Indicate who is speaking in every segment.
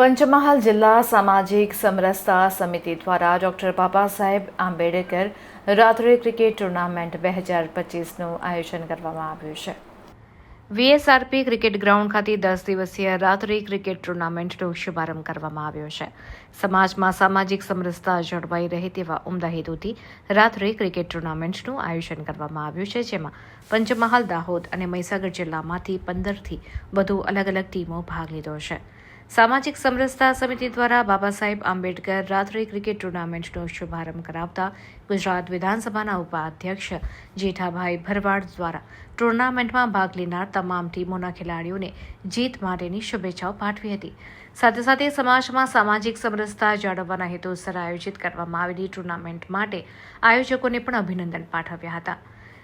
Speaker 1: પંચમહાલ જિલ્લા સામાજિક સમરસતા સમિતિ દ્વારા ડૉક્ટર બાબા સાહેબ આંબેડકર રાત્રે ક્રિકેટ ટુર્નામેન્ટ બે હજાર પચીસનું આયોજન કરવામાં આવ્યું છે. વીએસઆરપી ક્રિકેટ ગ્રાઉન્ડ ખાતે દસ દિવસીય રાત્રિ ક્રિકેટ ટુર્નામેન્ટનો શુભારંભ કરવામાં આવ્યો છે. સમાજમાં સામાજિક સમરસતા જળવાઈ રહે તેવા ઉમદા હેતુથી રાત્રિ ક્રિકેટ ટુર્નામેન્ટનું આયોજન કરવામાં આવ્યું છે, જેમાં પંચમહાલ દાહોદ અને મહીસાગર જિલ્લામાંથી પંદરથી વધુ અલગ અલગ ટીમો ભાગ લીધો છે. સામાજિક સમરસતા સમિતિ દ્વારા બાબા સાહેબ આંબેડકર રાત્રે ક્રિકેટ ટુર્નામેન્ટનો શુભારંભ કરાવતા ગુજરાત વિધાનસભાના ઉપાધ્યક્ષ જેઠાભાઈ ભરવાડ દ્વારા ટુર્નામેન્ટમાં ભાગ લેનાર તમામ ટીમોના ખેલાડીઓને જીત માટેની શુભેચ્છાઓ પાઠવી હતી. સાથે સાથે સમાજમાં સામાજિક સમરસતા જાળવવાના હેતુસર આયોજિત કરવામાં આવેલી ટુર્નામેન્ટ માટે આયોજકોને પણ અભિનંદન પાઠવ્યા હતા.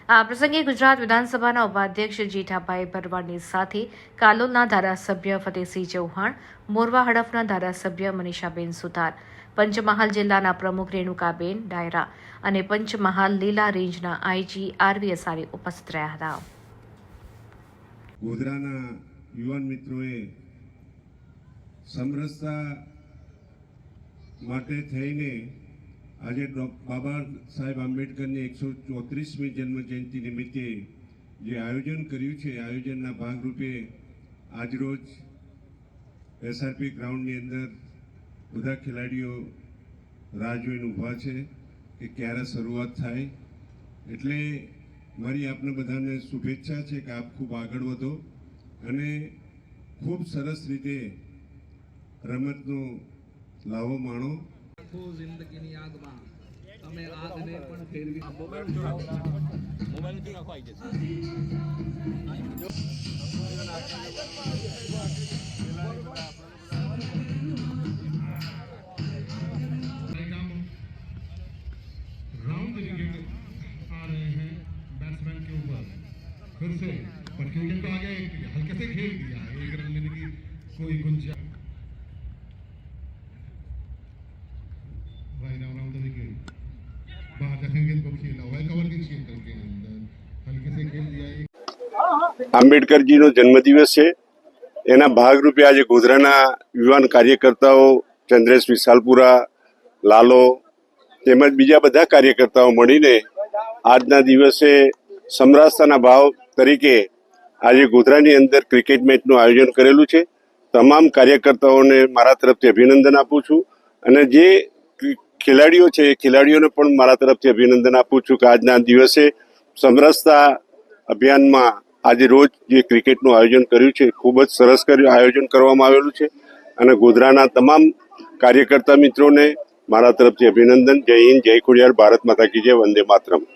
Speaker 1: આ પ્રસંગે ગુજરાત વિધાનસભાના ઉપાધ્યક્ષ જેઠાભાઈ ભરવાડની સાથે કાલોલના ધારાસભ્ય ફતેહસિંહ ચૌહાણ, મોરવા હડફના ધારાસભ્ય મનીષાબેન સુતાર પંચમહાલ જિલ્લાના પ્રમુખ રેણુકાબેન ડાયરા અને પંચમહાલ લીલા રેન્જના આઈજી આરવી અસારી ઉપસ્થિત રહ્યા હતા.
Speaker 2: ગોધરાના યુવાન મિત્રોએ સમરસતા માટે થઈને આજે બાબા સાહેબ આંબેડકરની એકસો ચોત્રીસમી જન્મ જયંતિ નિમિત્તે જે આયોજન કર્યું છે આયોજનના ભાગરૂપે આજરોજ એસઆરપી ગ્રાઉન્ડની અંદર બધા ખેલાડીઓ રાહ જોઈને ઊભા છે કે ક્યારે શરૂઆત થાય. એટલે મારી આપને બધાને શુભેચ્છા છે કે આપ ખૂબ આગળ વધો અને ખૂબ સરસ રીતે રમતનો લાવો માણો.
Speaker 3: આખો જિંદગીની આગમાં તમે આગને પણ ફેરવી
Speaker 4: राउंड विकेट आ रहे हैं बैट्समैन के ऊपर फिर से पर क्रिकेट को आगे हल्के से खेल दिया एक रन लेने की कोई गुंजाइश बाहर जाकर गेंद को खेला हुआ है कवर के क्षेत्र के अंदर हल्के से खेल दिया एक
Speaker 2: આંબેડકરજીનો જન્મદિવસ છે એના ભાગરૂપે આજે ગોધરાના યુવાન કાર્યકર્તાઓ ચંદ્રેશ વિશાલપુરા લાલો તેમજ બીજા બધા કાર્યકર્તાઓ મળીને આજના દિવસે સમરાસ્તાના ભાવ તરીકે આજે ગોધરાની અંદર ક્રિકેટ મેચનું આયોજન કરેલું છે તમામ કાર્યકર્તાઓને મારા તરફથી અભિનંદન આપું છું અને જે ક્રિ- ખેલાડીઓ છે, એ ખેલાડીઓને પણ મારા તરફથી અભિનંદન આપું છું કે આજના દિવસે સમરસતા અભિયાનમાં આજે રોજ જે ક્રિકેટનું આયોજન કર્યું છે ખૂબ જ સરસ કર્યું આયોજન કરવામાં આવેલું છે. અને ગોધરાના તમામ કાર્યકર્તા મિત્રોને મારા તરફથી અભિનંદન. જય હિન્દ, જય ખોડિયાર, ભારત માતા કી જય, વંદે માતરમ.